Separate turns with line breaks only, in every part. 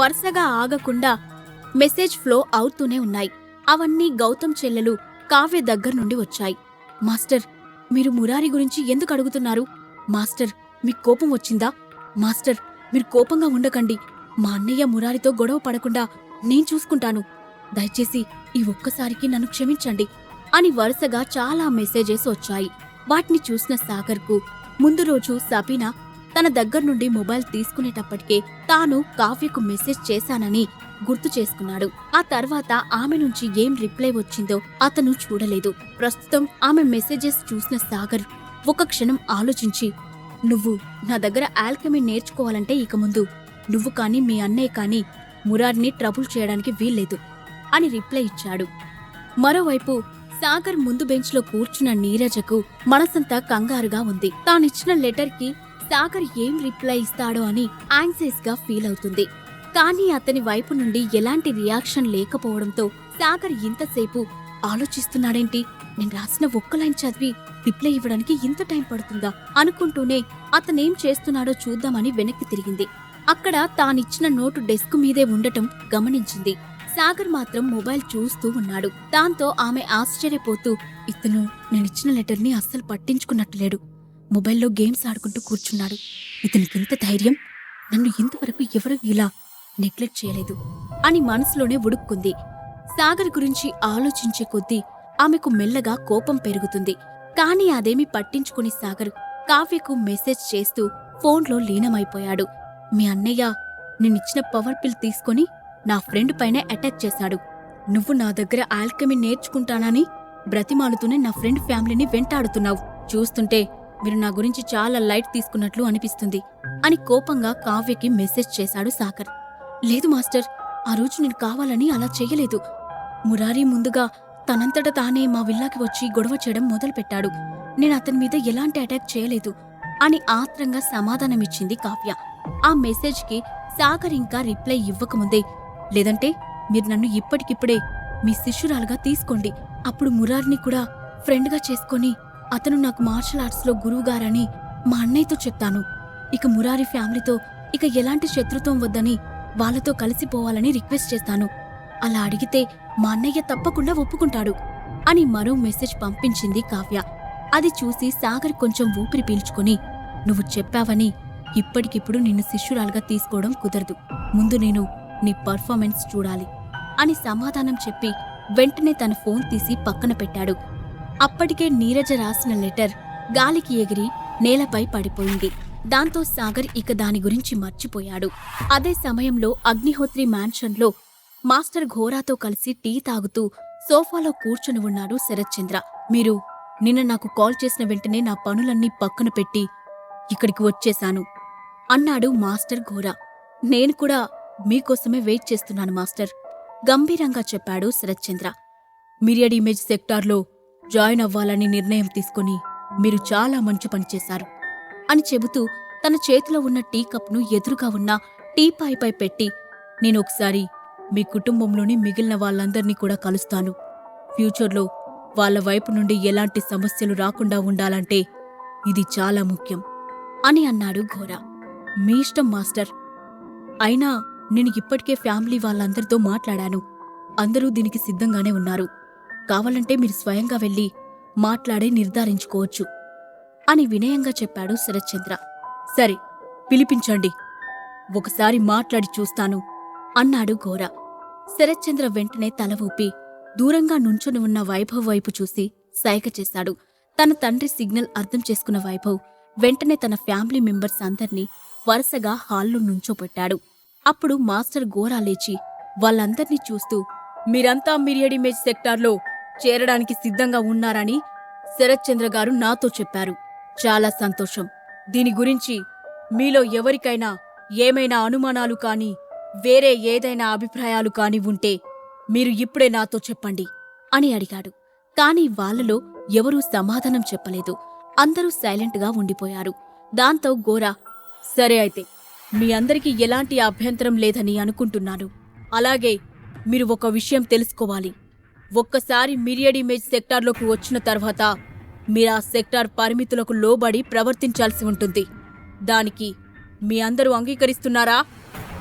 వరుసగా ఆగకుండా message flow అవుతూనే ఉన్నాయి. అవన్నీ గౌతమ్ చెల్లెలు కావ్య దగ్గర నుండి వచ్చాయి. మాస్టర్ మీరు మురారి గురించి ఎందుకు అడుగుతున్నారు? మాస్టర్ మీకు కోపం వచ్చిందా? మాస్టర్ మీరు కోపంగా ఉండకండి. మా అన్నయ్య మురారితో గొడవ పడకుండా నేను చూసుకుంటాను. దయచేసి ఈ ఒక్కసారికి నన్ను క్షమించండి అని వరుసగా చాలా మెసేజెస్ వచ్చాయి. వాటిని చూసిన సాగర్కు ముందు రోజు సబీనా తన దగ్గర నుండి మొబైల్ తీసుకునేటప్పటికే తాను కావ్యకు మెసేజ్ చేశానని గుర్తు చేసుకున్నాడు. ఆ తర్వాత ఆమె నుంచి ఏం రిప్లై వచ్చిందో అతను చూడలేదు. ప్రస్తుతం ఆమె మెసేజెస్ చూసిన సాగర్ ఒక క్షణం ఆలోచించి నువ్వు నా దగ్గర ఆల్కమీ నేర్చుకోవాలంటే ఇక ముందు నువ్వు కానీ మీ అన్నయ్య కానీ మురారిని ట్రబుల్ చేయడానికి వీల్లేదు అని రిప్లై ఇచ్చాడు. మరోవైపు సాగర్ ముందు బెంచ్లో కూర్చున్న నీరజకు మనసంతా కంగారుగా ఉంది. తానిచ్చిన లెటర్కి సాగర్ ఏం రిప్లై ఇస్తాడో అని యాంగ్జైస్గా ఫీల్ అవుతుంది. కానీ అతని వైపు నుండి ఎలాంటి రియాక్షన్ లేకపోవడంతో సాగర్ ఇంతసేపు ఆలోచిస్తున్నాడేంటి? నేను రాసిన ఒక్క లైన్ చదివి రిప్లై ఇవ్వడానికి ఇంత టైం పడుతుందా? అనుకుంటూనే అతనేం చేస్తున్నాడో చూద్దామని వెనక్కి తిరిగింది. అక్కడ తానిచ్చిన నోటు డెస్క్ మీదే ఉండటం గమనించింది. సాగర్ మాత్రం మొబైల్ చూస్తూ ఉన్నాడు. దాంతో ఆమె ఆశ్చర్యపోతూ ఇతను నేనిచ్చిన లెటర్ని అస్సలు పట్టించుకున్నట్టు లేడు. మొబైల్లో గేమ్స్ ఆడుకుంటూ కూర్చున్నాడు. ఇతనికింత ధైర్యం? నన్ను ఇంతవరకు ఎవరు ఇలా నెగ్లెక్ట్ చేయలేదు అని మనసులోనే ఉడుక్కుంది. సాగర్ గురించి ఆలోచించే కొద్దీ ఆమెకు మెల్లగా కోపం పెరుగుతుంది. కాని అదేమీ పట్టించుకుని సాగర్ కావ్యకు మెసేజ్ చేస్తూ ఫోన్లో లీనమైపోయాడు. మీ అన్నయ్య నిన్నిచ్చిన పవర్ పిల్ తీసుకొని నా ఫ్రెండ్ పైన అటాక్ చేశాడు. నువ్వు నా దగ్గర ఆల్కమీ నేర్చుకుంటానని బ్రతిమాలుతూనే నా ఫ్రెండ్ ఫ్యామిలీని వెంటాడుతున్నావు. చూస్తుంటే మీరు నా గురించి చాలా లైట్ తీసుకున్నట్లు అనిపిస్తుంది అని కోపంగా కావ్యకి మెసేజ్ చేశాడు సాకర్. లేదు మాస్టర్ ఆ రోజు నేను కావాలని అలా చేయలేదు. మురారి ముందుగా తనంతట తానే మా విల్లాకి వచ్చి గొడవ చేయడం మొదలుపెట్టాడు. నేను అతని మీద ఎలాంటి అటాక్ చేయలేదు అని ఆత్రంగా సమాధానమిచ్చింది కావ్య. ఆ మెసేజ్కి సాగర్ ఇంకా రిప్లై ఇవ్వకముందే లేదంటే మీరు నన్ను ఇప్పటికిప్పుడే మీ శిష్యురాలుగా తీసుకోండి. అప్పుడు మురారిని కూడా ఫ్రెండ్గా చేసుకొని అతను నాకు మార్షల్ ఆర్ట్స్లో గురువుగారని మా అన్నయ్యతో చెప్తాను ఇక మురారి ఫ్యామిలీతో ఇక ఎలాంటి శత్రుత్వం వద్దని వాళ్ళతో కలిసిపోవాలని రిక్వెస్ట్ చేస్తాను. అలా అడిగితే మా అన్నయ్య తప్పకుండా ఒప్పుకుంటాడు అని మరో మెసేజ్ పంపించింది కావ్య. అది చూసి సాగర్ కొంచెం ఊపిరి పీల్చుకొని నువ్వు చెప్పావని ఇప్పటికిప్పుడు నిన్ను శిష్యురాలుగా తీసుకోవడం కుదరదు. ముందు నేను నీ పర్ఫార్మెన్స్ చూడాలి అని సమాధానం చెప్పి వెంటనే తన ఫోన్ తీసి పక్కన పెట్టాడు. అప్పటికే నీరజ రాసిన లెటర్ గాలికి ఎగిరి నేలపై పడిపోయింది. దాంతో సాగర్ ఇక దాని గురించి మర్చిపోయాడు. అదే సమయంలో అగ్నిహోత్రి మ్యాన్షన్లో మాస్టర్ ఘోరాతో కలిసి టీ తాగుతూ సోఫాలో కూర్చుని ఉన్నాడు శరత్చంద్ర. మీరు నిన్న నాకు కాల్ చేసిన వెంటనే నా పనులన్నీ పక్కన పెట్టి ఇక్కడికి వచ్చేశాను అన్నాడు మాస్టర్ ఘోరా. నేను కూడా మీకోసమే వెయిట్ చేస్తున్నాను మాస్టర్ గంభీరంగా చెప్పాడు శరత్చంద్ర. మిరియడ్ ఇమేజ్ సెక్టార్లో జాయిన్ అవ్వాలని నిర్ణయం తీసుకొని మీరు చాలా మంచి పని చేశారు అని చెబుతూ తన చేతిలో ఉన్న టీ కప్ను ఎదురుగా ఉన్న టీపాయిపై పెట్టి నేను ఒకసారి మీ కుటుంబంలోని మిగిలిన వాళ్ళందర్నీ కూడా కలుస్తాను. ఫ్యూచర్లో వాళ్ళ వైపు నుండి ఎలాంటి సమస్యలు రాకుండా ఉండాలంటే ఇది చాలా ముఖ్యం అని అన్నాడు ఘోర. మీ ఇష్టం మాస్టర్. అయినా నేను ఇప్పటికే ఫ్యామిలీ వాళ్ళందరితో మాట్లాడాను. అందరూ దీనికి సిద్ధంగానే ఉన్నారు. కావాలంటే మీరు స్వయంగా వెళ్ళి మాట్లాడే నిర్ధారించుకోవచ్చు అని వినయంగా చెప్పాడు శరత్చంద్ర. సరే పిలిపించండి. ఒకసారి మాట్లాడి చూస్తాను అన్నాడు ఘోర. శరత్చంద్ర వెంటనే తల ఊపి దూరంగా నుంచుని ఉన్న వైభవ్ వైపు చూసి సైగ చేశాడు. తన తండ్రి సిగ్నల్ అర్థం చేసుకున్న వైభవ్ వెంటనే తన ఫ్యామిలీ మెంబర్స్ అందర్నీ వరుసగా హాల్లో నుంచోపెట్టాడు. అప్పుడు మాస్టర్ గోరా లేచి వాళ్ళందర్నీ చూస్తూ మీరంతా మిరియడ్ ఇమేజ్ సెక్టార్లో చేరడానికి సిద్ధంగా ఉన్నారని శరత్చంద్ర గారు నాతో చెప్పారు. చాలా సంతోషం. దీని గురించి మీలో ఎవరికైనా ఏమైనా అనుమానాలు కాని వేరే ఏదైనా అభిప్రాయాలు కాని ఉంటే మీరు ఇప్పుడే నాతో చెప్పండి అని అడిగాడు. కాని వాళ్ళలో ఎవరూ సమాధానం చెప్పలేదు. అందరూ సైలెంట్గా ఉండిపోయారు. దాంతో గోరా సరే అయితే మీ అందరికీ ఎలాంటి అభ్యంతరం లేదని అనుకుంటున్నాను. అలాగే మీరు ఒక విషయం తెలుసుకోవాలి. ఒక్కసారి మిరియడ్ ఇమేజ్ సెక్టార్లోకి వచ్చిన తర్వాత మీరు ఆ సెక్టార్ పరిమితులకు లోబడి ప్రవర్తించాల్సి ఉంటుంది. దానికి మీ అందరూ అంగీకరిస్తున్నారా?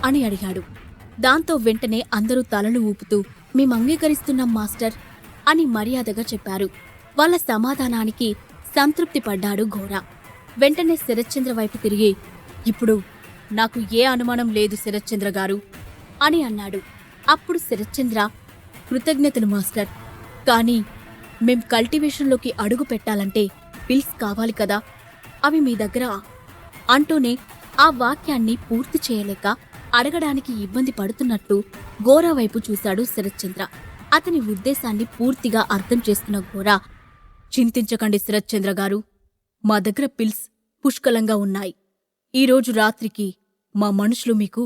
అని అడిగాడు. దాంతో వెంటనే అందరూ తలలు ఊపుతూ మేం అంగీకరిస్తున్నాం మాస్టర్ అని మర్యాదగా చెప్పారు. వాళ్ళ సమాధానానికి సంతృప్తి పడ్డాడు ఘోర. వెంటనే శరత్చంద్ర వైపు తిరిగి ఇప్పుడు నాకు ఏ అనుమానం లేదు శరత్చంద్ర గారు అని అన్నాడు. అప్పుడు శరత్చంద్ర కృతజ్ఞతలు మాస్టర్. కానీ మేం కల్టివేషన్లోకి అడుగు పెట్టాలంటే పిల్స్ కావాలి కదా. అవి మీ దగ్గర అంటూనే ఆ వాక్యాన్ని పూర్తి చేయలేక అడగడానికి ఇబ్బంది పడుతున్నట్టు గోరా వైపు చూశాడు శరత్చంద్ర. అతని ఉద్దేశాన్ని పూర్తిగా అర్థం చేసుకున్న గోరా చింతించకండి శరత్చంద్ర గారు. మా దగ్గర పిల్స్ పుష్కలంగా ఉన్నాయి. ఈరోజు రాత్రికి మా మనుషులు మీకు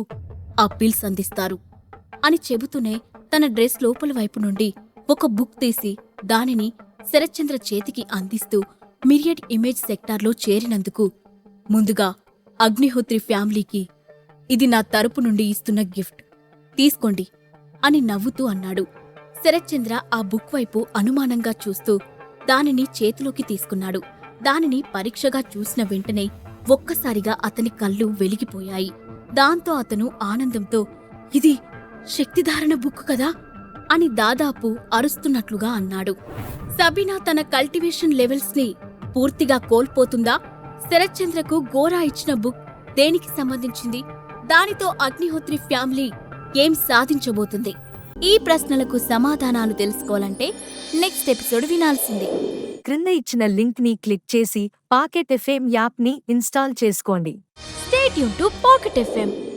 ఆ పిల్స్ అందిస్తారు అని చెబుతూనే తన డ్రెస్ లోపల వైపు నుండి ఒక బుక్ తీసి దానిని శరత్చంద్ర చేతికి అందిస్తూ మిరియట్ ఇమేజ్ సెక్టార్లో చేరినందుకు ముందుగా అగ్నిహోత్రి ఫ్యామిలీకి ఇది నా తరపు నుండి ఇస్తున్న గిఫ్ట్. తీసుకోండి అని నవ్వుతూ అన్నాడు. శరత్చంద్ర ఆ బుక్ వైపు అనుమానంగా చూస్తూ దానిని చేతిలోకి తీసుకున్నాడు. దానిని పరీక్షగా చూసిన వెంటనే ఒక్కసారిగా అతని కళ్ళు వెలిగిపోయాయి. దాంతో అతను ఆనందంతో ఇది శక్తిధారణ బుక్ కదా? అని దాదాపు అరుస్తున్నట్లుగా అన్నాడు. సబీనా తన కల్టివేషన్ లెవెల్స్ని పూర్తిగా కోల్పోతుందా? శరత్చంద్రకు గోరా ఇచ్చిన బుక్ దేనికి సంబంధించింది? దానితో అగ్నిహోత్రి ఫ్యామిలీ ఏం సాధించబోతుంది? ఈ ప్రశ్నలకు సమాధానాలు తెలుసుకోవాలంటే నెక్స్ట్ ఎపిసోడ్ వినాల్సిందే.
క్రింద ఇచ్చిన లింక్ని క్లిక్ చేసి పాకెట్ ఎఫ్ఎం యాప్ని ఇన్స్టాల్ చేసుకోండి.
స్టేట్ యూన్ టు పాకెట్ ఎఫ్ఎం